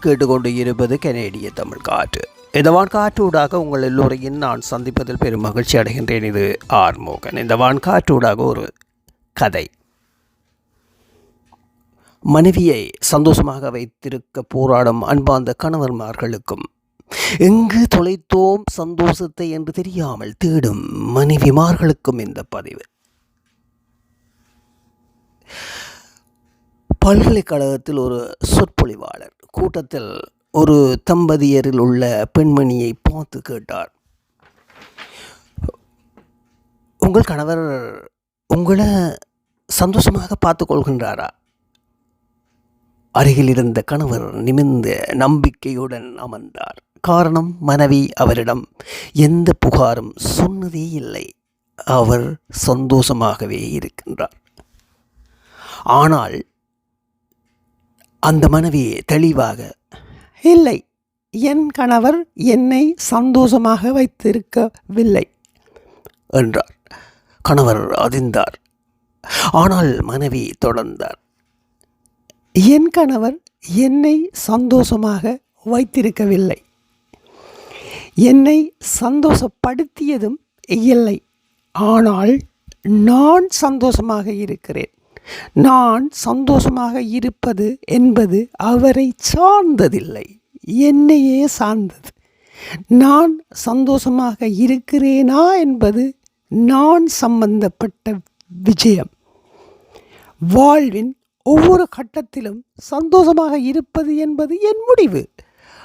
நீங்கள் கேட்டுக்கொண்டு இருப்பது கனேடிய தமிழ் காற்று. இந்த வான்காற்றூடாக உங்கள் எல்லோரையும் நான் சந்திப்பதில் பெரும் மகிழ்ச்சி அடைகின்றேன். இது ஆர் மோகன். இந்த வான்காற்றூடாக ஒரு கதை. மனைவியை சந்தோஷமாக வைத்திருக்க போராடும் அன்பாந்த கணவன்மார்களுக்கும் எங்கு தொலைத்தோம் சந்தோஷத்தை என்று தெரியாமல் தேடும் மனைவிமார்களுக்கும் இந்த பதிவு. பல்கலைக்கழகத்தில் ஒரு சொற்பொழிவாளர். கூட்டத்தில் ஒரு தம்பதியரில் உள்ள பெண்மணியை பார்த்து கேட்டார். உங்கள் கணவர் உங்களை சந்தோஷமாக பார்த்து கொள்கின்றாரா? அருகில் இருந்த கணவர் நிமிர்ந்த நம்பிக்கையுடன் அமர்ந்தார். காரணம் மனைவி அவரிடம் எந்த புகாரும் சொன்னதே இல்லை. அவர் சந்தோஷமாகவே இருக்கின்றார். ஆனால் அந்த மனைவி தெளிவாக இல்லை என் கணவர் என்னை சந்தோஷமாக வைத்திருக்கவில்லை என்றார். கணவர் அதிர்ந்தார். ஆனால் மனைவி தொடர்ந்தார். என் கணவர் என்னை சந்தோஷமாக வைத்திருக்கவில்லை. என்னை சந்தோஷப்படுத்தியதும் இல்லை. ஆனால் நான் சந்தோஷமாக இருக்கிறேன். நான் சந்தோஷமாக இருப்பது என்பது அவரை சார்ந்ததில்லை என்னையே சார்ந்தது. நான் சந்தோஷமாக இருக்கிறேனா என்பது நான் சம்பந்தப்பட்ட விஜயம். வாழ்வின் ஒவ்வொரு கட்டத்திலும் சந்தோஷமாக இருப்பது என்பது என் முடிவு.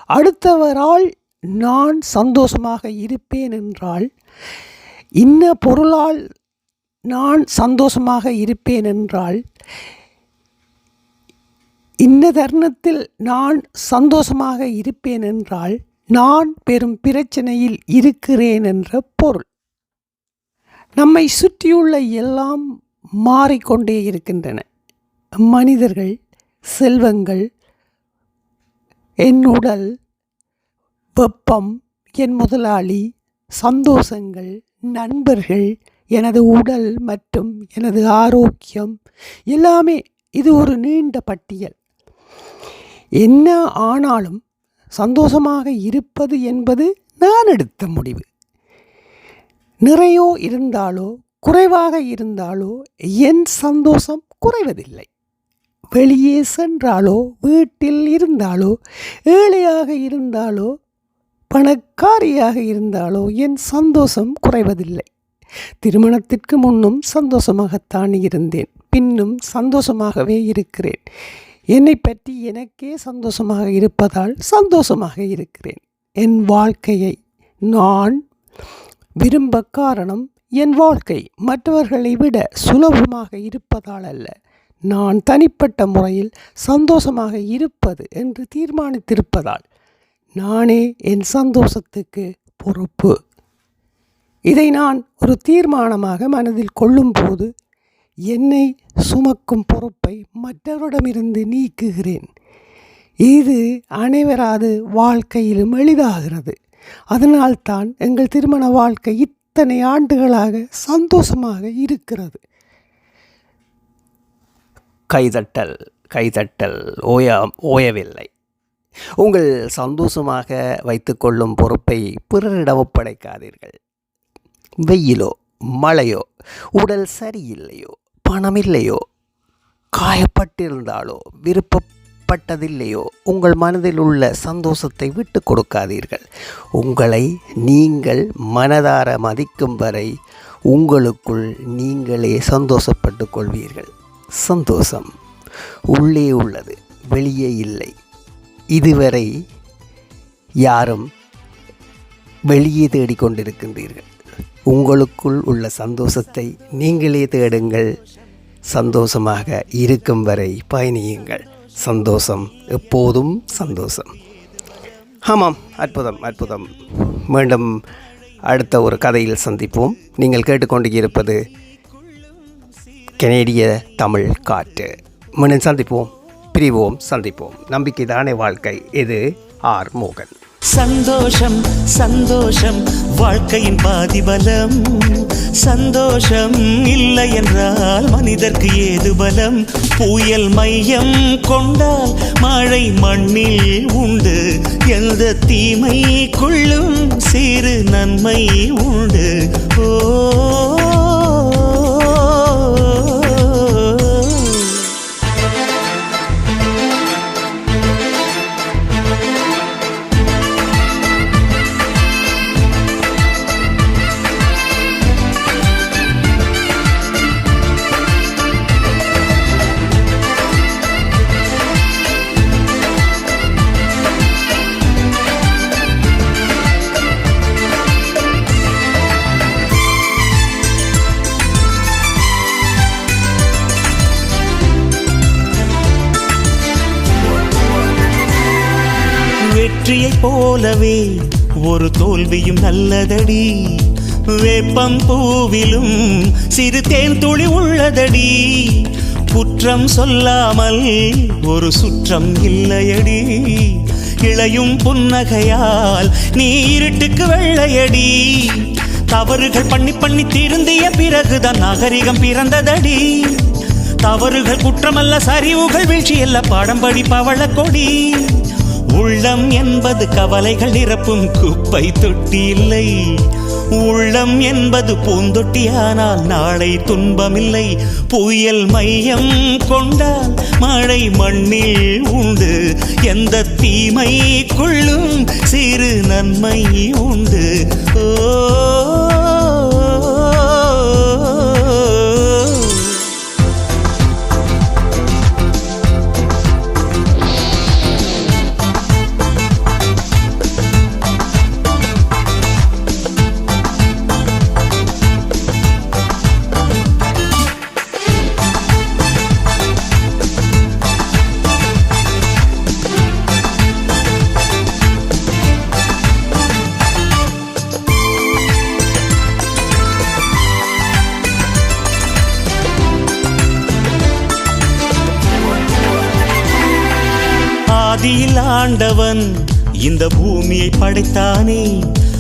அடுத்தவரால் நான் சந்தோஷமாக இருப்பேன் என்றால் இன்ன பொருளால் நான் சந்தோஷமாக இருப்பேன் என்றால் இன்ன தருணத்தில் நான் சந்தோஷமாக இருப்பேன் என்றால் நான் பெரும் பிரச்சனையில் இருக்கிறேன் என்ற பொருள். நம்மை சுற்றியுள்ள எல்லாம் மாறிக்கொண்டே இருக்கின்றன. மனிதர்கள் செல்வங்கள் என் உடல் வெப்பம் என் முதலாளி சந்தோஷங்கள் நண்பர்கள் எனது உடல் மற்றும் எனது ஆரோக்கியம் எல்லாமே இது ஒரு நீண்ட பட்டியல். என்ன ஆனாலும் சந்தோஷமாக இருப்பது என்பது நான் எடுத்த முடிவு. நிறையோ இருந்தாலோ குறைவாக இருந்தாலோ என் சந்தோஷம் குறைவதில்லை. வெளியே சென்றாலோ வீட்டில் இருந்தாலோ ஏழையாக இருந்தாலோ பணக்காரியாக இருந்தாலோ என் சந்தோஷம் குறைவதில்லை. திருமணத்திற்கு முன்னும் சந்தோஷமாகத்தான் இருந்தேன். பின்னும் சந்தோஷமாகவே இருக்கிறேன். என்னை பற்றி எனக்கே சந்தோஷமாக இருப்பதால் சந்தோஷமாக இருக்கிறேன். என் வாழ்க்கையை நான் விரும்ப காரணம் என் வாழ்க்கை. மற்றவர்களை விட சுலபமாக இருப்பதால் அல்ல. நான் தனிப்பட்ட முறையில் சந்தோஷமாக இருப்பது என்று தீர்மானித்திருப்பதால். நானே என் சந்தோஷத்துக்கு பொறுப்பு. இதை நான் ஒரு தீர்மானமாக மனதில் கொள்ளும்போது என்னை சுமக்கும் பொறுப்பை மற்றவரிடமிருந்து நீக்குகிறேன். இது அனைவராது வாழ்க்கையிலும் எளிதாகிறது. அதனால்தான் எங்கள் திருமண வாழ்க்கை இத்தனை ஆண்டுகளாக சந்தோஷமாக இருக்கிறது. கைதட்டல் கைதட்டல் ஓய ஓயவில்லை. உங்கள் சந்தோஷமாக வைத்துக்கொள்ளும் பொறுப்பை பிறரிடம் ஒப்படைக்காதீர்கள் வெயிலோ மழையோ உடல் சரியில்லையோ பணமில்லையோ காயப்பட்டிருந்தாலோ விருப்பப்பட்டதில்லையோ உங்கள் மனதில் உள்ள சந்தோஷத்தை விட்டு கொடுக்காதீர்கள். உங்களை நீங்கள் மனதார மதிக்கும் வரை உங்களுக்குள் நீங்களே சந்தோஷப்பட்டு கொள்வீர்கள். சந்தோஷம் உள்ளே உள்ளது வெளியே இல்லை. இதுவரை யாரும் வெளியே தேடிக்கொண்டிருக்கின்றீர்கள் உங்களுக்குள் உள்ள சந்தோஷத்தை நீங்களே தேடுங்கள். சந்தோஷமாக இருக்கும் வரை பயணியுங்கள். சந்தோஷம் எப்போதும் சந்தோஷம். ஆமாம் அற்புதம் அற்புதம். மீண்டும் அடுத்த ஒரு கதையில் சந்திப்போம். நீங்கள் கேட்டுக்கொண்டு இருப்பது கெனேடிய தமிழ் காற்று. மீண்டும் சந்திப்போம் பிரிவோம் சந்திப்போம். நம்பிக்கை தானே வாழ்க்கை இது ஆர். மோகன். சந்தோஷம் சந்தோஷம் வாழ்க்கையின் பாதிபலம். சந்தோஷம் இல்லை என்றால் மனிதர்க்கு ஏது பலம்? புயல் மையம் கொண்டால் மழை மண்ணில் உண்டு. எந்த தீமை கொள்ளும் சிறு நன்மை உண்டு. ஓ போலவே ஒரு தோல்வியும் நல்லதடி. வேப்பம் பூவிலும் சிறு தேன் துளி உள்ளதடி. குற்றம் சொல்லாமல் ஒரு சுற்றம் இல்லையடி. இளையும் புன்னகையால் நீ இருட்டுக்கு வெள்ளையடி. தவறுகள் பண்ணி பண்ணி திருந்திய பிறகுதான் நாகரிகம் பிறந்ததடி. தவறுகள் குற்றமல்ல சரிவுகள் வீழ்ச்சி எல்லாம் பாடம்படி பவள கொடி. உள்ளம் என்பது கவலைகள் நிரப்பும் குப்பை தொட்டி இல்லை. உள்ளம் என்பது பூந்தொட்டியானால் நாளை துன்பமில்லை. புயல் மையம் கொண்டால் மழை மண்ணில் உண்டு. எந்த தீமை கொள்ளும் சிறு நன்மை உண்டு. ஓ ஆதியில் ஆண்டவன் இந்த பூமியை படைத்தானே.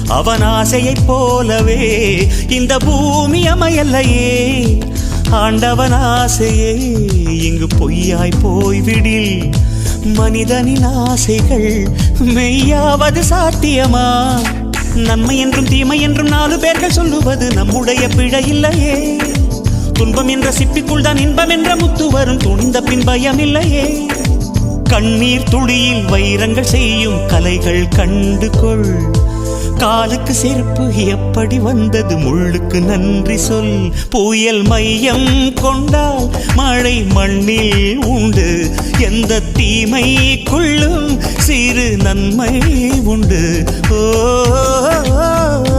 அவன் ஆசையைப் போலவே இந்த பூமி அமையல்லையே ஆண்டவன் ஆசையே இங்கு பொய்யாய் போய்விடில். மனிதனின் ஆசைகள் மெய்யாவது சாத்தியமா? நன்மை என்றும் தீமை என்றும் நாலு பேர்கள் சொல்லுவது நம்முடைய பிழை இல்லையே. துன்பம் என்ற சிப்பிக்குள் தான் இன்பம் என்ற முத்து வரும் துணிந்த பின் பயம் இல்லையே கண்ணீர் துளியில் வைரங்கள் செய்யும் கலைகள் கண்டு கொள் காலுக்கு செருப்பு எப்படி வந்தது முள்ளுக்கு நன்றி சொல். புயல் மையம் கொண்டால் மழை மண்ணில் உண்டு. எந்த தீமைக்குள்ளும் சிறு நன்மை உண்டு. ஓ